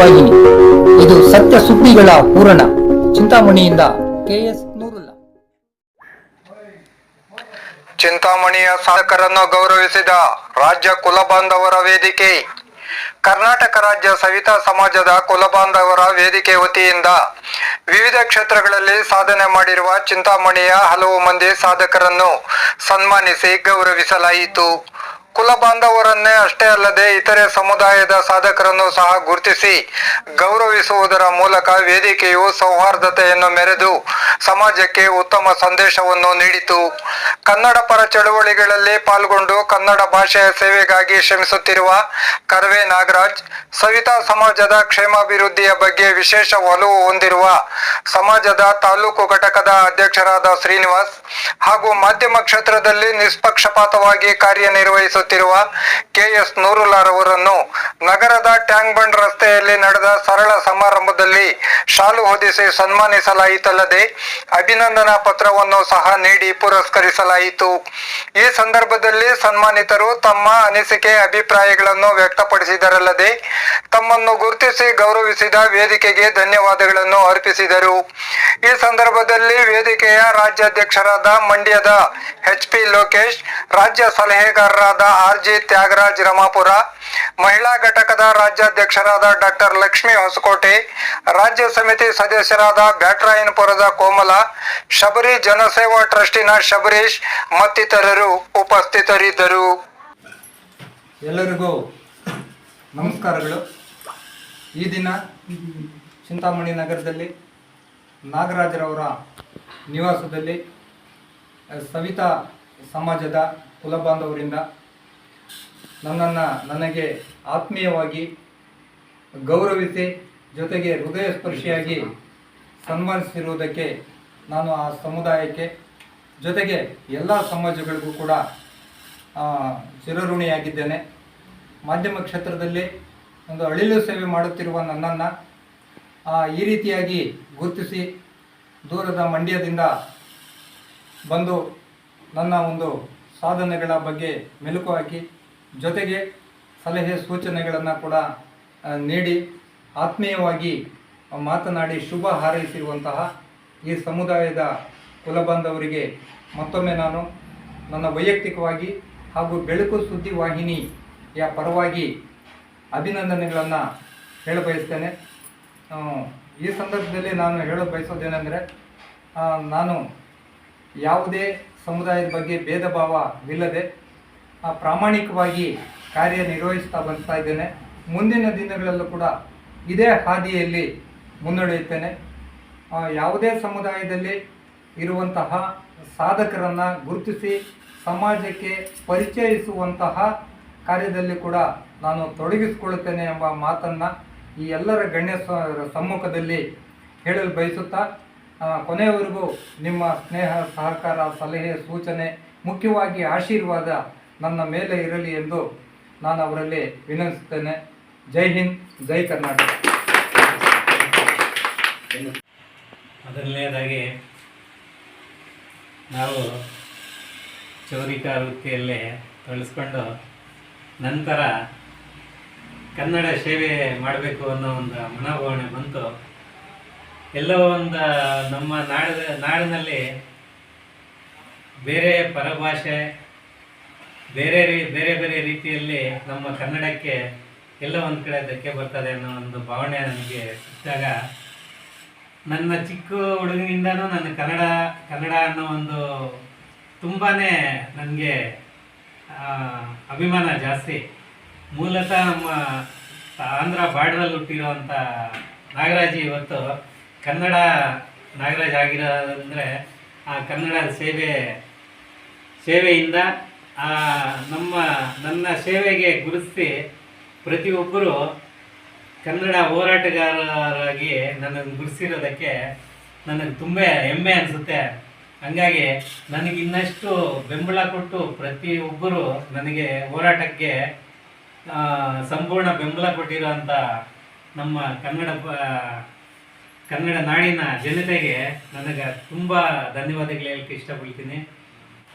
ಸುದ್ದಿವಾಹಿನಿ ಇದು ಸತ್ಯ ಸುದ್ದಿಗಳ ಪೂರಣ ಚಿಂತಾಮಣಿಯಿಂದ ಕೆಎಸ್ ನೂರುಲ್ಲ. ಚಿಂತಾಮಣಿಯ ಸಾಧಕರನ್ನು ಗೌರವಿಸಿದ ರಾಜ್ಯ ಕುಲಬಾಂಧವರ ವೇದಿಕೆ. ಕರ್ನಾಟಕ ರಾಜ್ಯ ಸವಿತಾ ಸಮಾಜದ ಕುಲಬಾಂಧವರ ವೇದಿಕೆ ವತಿಯಿಂದ ವಿವಿಧ ಕ್ಷೇತ್ರಗಳಲ್ಲಿ ಸಾಧನೆ ಮಾಡಿರುವ ಚಿಂತಾಮಣಿಯ ಹಲವು ಮಂದಿ ಸಾಧಕರನ್ನು ಸನ್ಮಾನಿಸಿ ಗೌರವಿಸಲಾಯಿತು. ಕುಲಬಾಂಧವರನ್ನೇ ಅಷ್ಟೇ ಅಲ್ಲದೆ ಇತರೆ ಸಮುದಾಯದ ಸಾಧಕರನ್ನು ಸಹ ಗುರುತಿಸಿ ಗೌರವಿಸುವುದರ ಮೂಲಕ ವೇದಿಕೆಯು ಸೌಹಾರ್ದತೆಯನ್ನು ಮೆರೆದು ಸಮಾಜಕ್ಕೆ ಉತ್ತಮ ಸಂದೇಶವನ್ನು ನೀಡಿತು. ಕನ್ನಡ ಪರ ಚಳುವಳಿಗಳಲ್ಲಿ ಪಾಲ್ಗೊಂಡು ಕನ್ನಡ ಭಾಷೆಯ ಸೇವೆಗಾಗಿ ಶ್ರಮಿಸುತ್ತಿರುವ ಕರ್ವೆ ನಾಗರಾಜ್, ಸವಿತಾ ಸಮಾಜದ ಕ್ಷೇಮಾಭಿವೃದ್ಧಿಯ ಬಗ್ಗೆ ವಿಶೇಷ ಒಲವು ಹೊಂದಿರುವ ಸಮಾಜದ ತಾಲೂಕು ಘಟಕದ ಅಧ್ಯಕ್ಷರಾದ ಶ್ರೀನಿವಾಸ್ ಹಾಗೂ ಮಾಧ್ಯಮ ಕ್ಷೇತ್ರದಲ್ಲಿ ನಿಷ್ಪಕ್ಷಪಾತವಾಗಿ ಕಾರ್ಯನಿರ್ವಹಿಸುತ್ತಿರುವ ಕೆಎಸ್ ಅವರನ್ನು ನಗರದ ಟ್ಯಾಂಕ್ ಬಂಡ್ ರಸ್ತೆಯಲ್ಲಿ ನಡೆದ ಸರಳ ಸಮಾರಂಭದಲ್ಲಿ ಶಾಲು ಹೊದಿಸಿ ಸನ್ಮಾನಿಸಲಾಯಿತಲ್ಲದೆ ಅಭಿನಂದನಾ ಪತ್ರವನ್ನು ಸಹ ನೀಡಿ ಪುರಸ್ಕರಿಸಲಾಯಿತು. ಈ ಸಂದರ್ಭದಲ್ಲಿ ಸನ್ಮಾನಿತರು ತಮ್ಮ ಅನಿಸಿಕೆ, ಅಭಿಪ್ರಾಯಗಳನ್ನು ವ್ಯಕ್ತಪಡಿಸಿದರಲ್ಲದೆ ತಮ್ಮನ್ನು ಗುರುತಿಸಿ ಗೌರವಿಸಿದ ವೇದಿಕೆಗೆ ಧನ್ಯವಾದಗಳನ್ನು ಅರ್ಪಿಸಿದರು. ಈ ಸಂದರ್ಭದಲ್ಲಿ ವೇದಿಕೆಯ ರಾಜ್ಯಾಧ್ಯಕ್ಷರಾದ ಮಂಡ್ಯದ ಎಚ್ ಪಿ ಲೋಕೇಶ್, ರಾಜ್ಯ ಸಲಹೆಗಾರರಾದ ಆರ್ ಜಿ ತ್ಯಾಗರಾಜ್ ರಮಾಪುರ, ಮಹಿಳಾ ಘಟಕದ ರಾಜ್ಯಾಧ್ಯಕ್ಷರಾದ ಡಾಕ್ಟರ್ ಲಕ್ಷ್ಮಿ ಹೊಸಕೋಟೆ, ರಾಜ್ಯ ಸಮಿತಿ ಸದಸ್ಯರಾದ ಬ್ಯಾಟ್ರಾಯನಪುರದ ಕೋಮಲ, ಶಬರಿ ಜನಸೇವಾ ಟ್ರಸ್ಟಿನ ಶಬರೀಶ್ ಮತ್ತಿತರರು ಉಪಸ್ಥಿತರಿದ್ದರು. ಎಲ್ಲರಿಗೂ ನಮಸ್ಕಾರಗಳು. ಈ ದಿನ ಚಿಂತಾಮಣಿ ನಗರದಲ್ಲಿ ನಾಗರಾಜರವರ ನಿವಾಸದಲ್ಲಿ ಸವಿತಾ ಸಮಾಜದ ಕುಲಬಾಂಧವರಿಂದ ನನ್ನನ್ನು ನನಗೆ ಆತ್ಮೀಯವಾಗಿ ಗೌರವಿಸಿ ಜೊತೆಗೆ ಹೃದಯ ಸ್ಪರ್ಶಿಯಾಗಿ ಸನ್ಮಾನಿಸಿರುವುದಕ್ಕೆ ನಾನು ಆ ಸಮುದಾಯಕ್ಕೆ ಜೊತೆಗೆ ಎಲ್ಲ ಸಮಾಜಗಳಿಗೂ ಕೂಡ ಚಿರಋಣಿಯಾಗಿದ್ದೇನೆ. ಮಾಧ್ಯಮ ಕ್ಷೇತ್ರದಲ್ಲಿ ಒಂದು ಅಳಿಲು ಸೇವೆ ಮಾಡುತ್ತಿರುವ ನನ್ನನ್ನು ಈ ರೀತಿಯಾಗಿ ಗುರುತಿಸಿ ದೂರದ ಮಂಡ್ಯದಿಂದ ಬಂದು ನನ್ನ ಒಂದು ಸಾಧನೆಗಳ ಬಗ್ಗೆ ಮೆಲುಕು ಹಾಕಿ, ಜೊತೆಗೆ ಸಲಹೆ ಸೂಚನೆಗಳನ್ನು ಕೂಡ ನೀಡಿ, ಆತ್ಮೀಯವಾಗಿ ಮಾತನಾಡಿ ಶುಭ ಹಾರೈಸಿರುವಂತಹ ಈ ಸಮುದಾಯದ ಕುಲಬಾಂಧವರಿಗೆ ಮತ್ತೊಮ್ಮೆ ನಾನು ನನ್ನ ವೈಯಕ್ತಿಕವಾಗಿ ಹಾಗೂ ಬೆಳಕು ಸುದ್ದಿ ವಾಹಿನಿಯ ಪರವಾಗಿ ಅಭಿನಂದನೆಗಳನ್ನು ಹೇಳ ಬಯಸ್ತೇನೆ ಈ ಸಂದರ್ಭದಲ್ಲಿ ನಾನು ಹೇಳ ಬಯಸೋದೇನೆಂದರೆ ನಾನು ಯಾವುದೇ ಸಮುದಾಯದ ಬಗ್ಗೆ ಭೇದ ಭಾವವಿಲ್ಲದೆ ಪ್ರಾಮಾಣಿಕವಾಗಿ ಕಾರ್ಯನಿರ್ವಹಿಸ್ತಾ ಬರ್ತಾ ಇದ್ದೇನೆ. ಮುಂದಿನ ದಿನಗಳಲ್ಲೂ ಕೂಡ ಇದೇ ಹಾದಿಯಲ್ಲಿ ಮುನ್ನಡೆಯುತ್ತೇನೆ. ಯಾವುದೇ ಸಮುದಾಯದಲ್ಲಿ ಇರುವಂತಹ ಸಾಧಕರನ್ನು ಗುರುತಿಸಿ ಸಮಾಜಕ್ಕೆ ಪರಿಚಯಿಸುವಂತಹ ಕಾರ್ಯದಲ್ಲಿ ಕೂಡ ನಾನು ತೊಡಗಿಸಿಕೊಳ್ಳುತ್ತೇನೆ ಎಂಬ ಮಾತನ್ನು ಈ ಎಲ್ಲರ ಗಣ್ಯ ಸಮ್ಮುಖದಲ್ಲಿ ಹೇಳಲು ಬಯಸುತ್ತಾ ಕೊನೆಯವರೆಗೂ ನಿಮ್ಮ ಸ್ನೇಹ, ಸಹಕಾರ, ಸಲಹೆ, ಸೂಚನೆ, ಮುಖ್ಯವಾಗಿ ಆಶೀರ್ವಾದ ನನ್ನ ಮೇಲೆ ಇರಲಿ ಎಂದು ನಾನು ಅವರಲ್ಲಿ ವಿನಂತಿಸುತ್ತೇನೆ. ಜೈ ಹಿಂದ್, ಜೈ ಕರ್ನಾಟಕ. ಮೊದಲನೇದಾಗಿ ನಾವು ಚೌರಿಕಾ ವೃತ್ತಿಯಲ್ಲೇ ತೊಳಸ್ಕೊಂಡು ನಂತರ ಕನ್ನಡ ಸೇವೆ ಮಾಡಬೇಕು ಅನ್ನೋ ಒಂದು ಮನೋಭಾವನೆ ಬಂತು. ಎಲ್ಲೋ ಒಂದು ನಮ್ಮ ನಾಡ, ನಾಡಿನಲ್ಲಿ ಬೇರೆ ಪರಭಾಷೆ, ಬೇರೆ ರೀ, ಬೇರೆ ಬೇರೆ ರೀತಿಯಲ್ಲಿ ನಮ್ಮ ಕನ್ನಡಕ್ಕೆ ಎಲ್ಲ ಒಂದು ಕಡೆ ಧಕ್ಕೆ ಬರ್ತದೆ ಅನ್ನೋ ಒಂದು ಭಾವನೆ ನನಗೆ ಸಿಕ್ಕಿದಾಗ ನನ್ನ ಚಿಕ್ಕ ಹುಡುಗನಿಂದನೂ ನನ್ನ ಕನ್ನಡ ಕನ್ನಡ ಅನ್ನೋ ಒಂದು ತುಂಬಾ ನನಗೆ ಅಭಿಮಾನ ಜಾಸ್ತಿ. ಮೂಲತಃ ನಮ್ಮ ಆಂಧ್ರ ಬಾರ್ಡ್ರಲ್ಲಿ ಹುಟ್ಟಿರುವಂಥ ನಾಗರಾಜ್ ಇವತ್ತು ಕನ್ನಡ ನಾಗರಾಜ್ ಆಗಿರೋದಂದರೆ ಆ ಕನ್ನಡ ಸೇವೆ, ಸೇವೆಯಿಂದ ನಮ್ಮ, ನನ್ನ ಸೇವೆಗೆ ಗುರುತಿಸಿ ಪ್ರತಿಯೊಬ್ಬರು ಕನ್ನಡ ಹೋರಾಟಗಾರರಾಗಿ ನನ್ನನ್ನು ಗುರಿಸಿರೋದಕ್ಕೆ ನನಗೆ ತುಂಬ ಹೆಮ್ಮೆ ಅನಿಸುತ್ತೆ. ಹಂಗಾಗಿ ನನಗೆ ಇನ್ನಷ್ಟು ಬೆಂಬಲ ಕೊಟ್ಟು ಪ್ರತಿಯೊಬ್ಬರು ನನಗೆ ಹೋರಾಟಕ್ಕೆ ಸಂಪೂರ್ಣ ಬೆಂಬಲ ಕೊಟ್ಟಿರೋಂಥ ನಮ್ಮ ಕನ್ನಡ ಕನ್ನಡ ನಾಡಿನ ಜನತೆಗೆ ನನಗೆ ತುಂಬ ಧನ್ಯವಾದಗಳು ಹೇಳಕ್ಕೆ ಇಷ್ಟಪಡ್ತೀನಿ.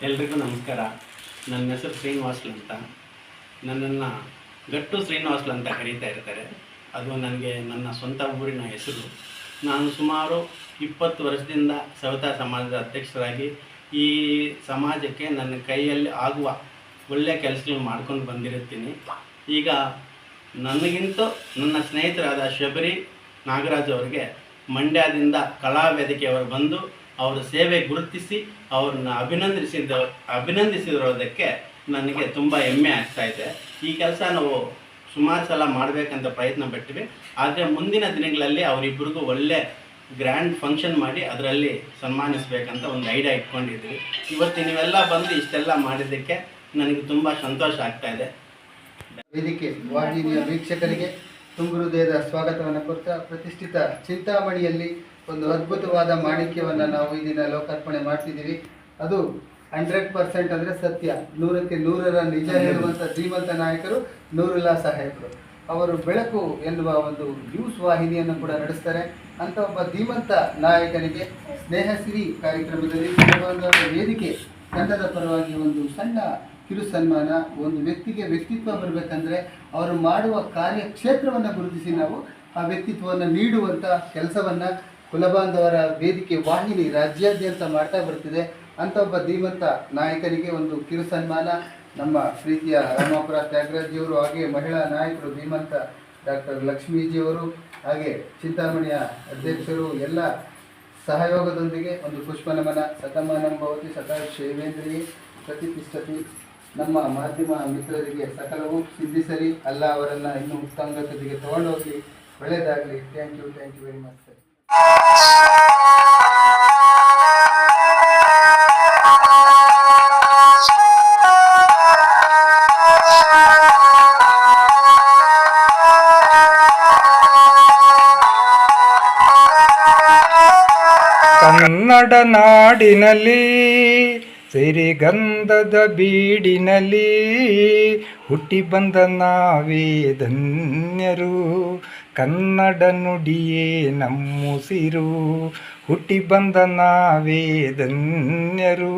ಎಲ್ರಿಗೂ ನಮಸ್ಕಾರ. ನನ್ನ ಹೆಸರು ಶ್ರೀನಿವಾಸ್ಲು ಅಂತ. ನನ್ನನ್ನು ಗಟ್ಟು ಶ್ರೀನಿವಾಸ್ಲು ಅಂತ ಕರೀತಾ ಇರ್ತಾರೆ. ಅದು ನನಗೆ ನನ್ನ ಸ್ವಂತ ಊರಿನ ಹೆಸರು. ನಾನು ಸುಮಾರು ಇಪ್ಪತ್ತು ವರ್ಷದಿಂದ ಸವಿತಾ ಸಮಾಜದ ಅಧ್ಯಕ್ಷರಾಗಿ ಈ ಸಮಾಜಕ್ಕೆ ನನ್ನ ಕೈಯಲ್ಲಿ ಆಗುವ ಒಳ್ಳೆಯ ಕೆಲಸಗಳು ಮಾಡ್ಕೊಂಡು ಬಂದಿರುತ್ತೀನಿ. ಈಗ ನನಗಿಂತ ನನ್ನ ಸ್ನೇಹಿತರಾದ ಶಬರಿ ನಾಗರಾಜ್ ಅವರಿಗೆ ಮಂಡ್ಯದಿಂದ ಕಲಾ ವೇದಿಕೆಯವರು ಬಂದು ಅವರ ಸೇವೆ ಗುರುತಿಸಿ ಅವ್ರನ್ನ ಅಭಿನಂದಿಸಿದ ಅಭಿನಂದಿಸಿರೋದಕ್ಕೆ ನನಗೆ ತುಂಬ ಹೆಮ್ಮೆ ಆಗ್ತಾ ಇದೆ. ಈ ಕೆಲಸ ನಾವು ಸುಮಾರು ಸಲ ಮಾಡಬೇಕಂತ ಪ್ರಯತ್ನ ಪಟ್ಟಿವಿ. ಆದರೆ ಮುಂದಿನ ದಿನಗಳಲ್ಲಿ ಅವರಿಬ್ಬರಿಗೂ ಒಳ್ಳೆ ಗ್ರ್ಯಾಂಡ್ ಫಂಕ್ಷನ್ ಮಾಡಿ ಅದರಲ್ಲಿ ಸನ್ಮಾನಿಸಬೇಕಂತ ಒಂದು ಐಡಿಯಾ ಇಟ್ಕೊಂಡಿದ್ದೀವಿ ಇವತ್ತು ನೀವೆಲ್ಲ ಬಂದು ಇಷ್ಟೆಲ್ಲ ಮಾಡಿದ್ದಕ್ಕೆ ನನಗೆ ತುಂಬ ಸಂತೋಷ ಆಗ್ತಾ ಇದೆ. ವೇದಿಕೆ ವಾಹಿನಿಯ ವೀಕ್ಷಕರಿಗೆ ತುಂಬು ಹೃದಯದ ಸ್ವಾಗತವನ್ನು ಕೊಡ್ತಾ ಪ್ರತಿಷ್ಠಿತ ಚಿಂತಾಮಣಿಯಲ್ಲಿ ಒಂದು ಅದ್ಭುತವಾದ ಮಾಣಿಕ್ಯವನ್ನು ನಾವು ಈ ದಿನ ಲೋಕಾರ್ಪಣೆ ಮಾಡ್ತಿದ್ದೀವಿ. ಅದು ಹಂಡ್ರೆಡ್ ಪರ್ಸೆಂಟ್ ಅಂದರೆ ಸತ್ಯ. ನೂರಕ್ಕೆ ನೂರರ ನಿಜ ಹೇಳುವಂಥ ಧೀಮಂತ ನಾಯಕರು, ನೂರುಲ್ಲಾ ಸಾಹೇಬರು ಅವರು ಬೆಳಕು ಎನ್ನುವ ಒಂದು ನ್ಯೂಸ್ ವಾಹಿನಿಯನ್ನು ಕೂಡ ನಡೆಸ್ತಾರೆ. ಅಂತ ಒಬ್ಬ ಧೀಮಂತ ನಾಯಕನಿಗೆ ಸ್ನೇಹಸಿರಿ ಕಾರ್ಯಕ್ರಮದಲ್ಲಿ ವೇದಿಕೆ ತಂಡದ ಪರವಾಗಿ ಒಂದು ಸಣ್ಣ ಕಿರು ಸನ್ಮಾನ, ಒಂದು ವ್ಯಕ್ತಿಗೆ ವ್ಯಕ್ತಿತ್ವ ಬರಬೇಕಂದ್ರೆ ಅವರು ಮಾಡುವ ಕಾರ್ಯಕ್ಷೇತ್ರವನ್ನು ಗುರುತಿಸಿ ನಾವು ಆ ವ್ಯಕ್ತಿತ್ವವನ್ನು ನೀಡುವಂಥ ಕೆಲಸವನ್ನು ಕುಲಬಾಂಧವರ ವೇದಿಕೆ ವಾಹಿನಿ ರಾಜ್ಯಾದ್ಯಂತ ಮಾಡ್ತಾ ಬರ್ತಿದೆ. ಅಂತ ಒಬ್ಬ ಧೀಮಂತ ನಾಯಕನಿಗೆ ಒಂದು ಕಿರು ಸನ್ಮಾನ. ನಮ್ಮ ಪ್ರೀತಿಯ ರಾಮಾಪುರ ತ್ಯಾಗರಾಜಿಯವರು ಹಾಗೆ ಮಹಿಳಾ ನಾಯಕರು ಧೀಮಂತ ಡಾಕ್ಟರ್ ಲಕ್ಷ್ಮೀಜಿಯವರು ಹಾಗೆ ಚಿಂತಾಮಣಿಯ ಅಧ್ಯಕ್ಷರು ಎಲ್ಲ ಸಹಯೋಗದೊಂದಿಗೆ ಒಂದು ಪುಷ್ಪ ನಮನ ಸತಮಾನಂ ಭವತಿ ಸದಾ ಶೈವೇಂದ್ರಿಗೆ ಪ್ರತಿಷ್ಠತಿ. ನಮ್ಮ ಮಾಧ್ಯಮ ಮಿತ್ರರಿಗೆ ಸಕಲವು ಸಿದ್ಧಿಸಲಿ. ಅಲ್ಲ ಅವರನ್ನು ಇನ್ನೂ ಉತ್ತಂಗತಿಗೆ ತಗೊಂಡೋಗಿ ಒಳ್ಳೆಯದಾಗಲಿ thank you thank you very much sir Kannada ನಾಡಿನಲ್ಲಿ, ಸಿರಿಗಂಧದ ಬೀಡಿನಲ್ಲಿ ಹುಟ್ಟಿ ಬಂದ ನಾವೇ ಧನ್ಯರು. ಕನ್ನಡ ನುಡಿಯೇ ನಮ್ಮುಸಿರು, ಹುಟ್ಟಿ ಬಂದ ನಾವೇ ಧನ್ಯರು.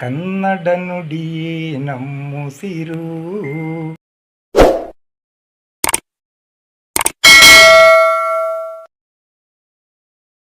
ಕನ್ನಡ ನುಡಿಯೇ ನಮ್ಮುಸಿರು.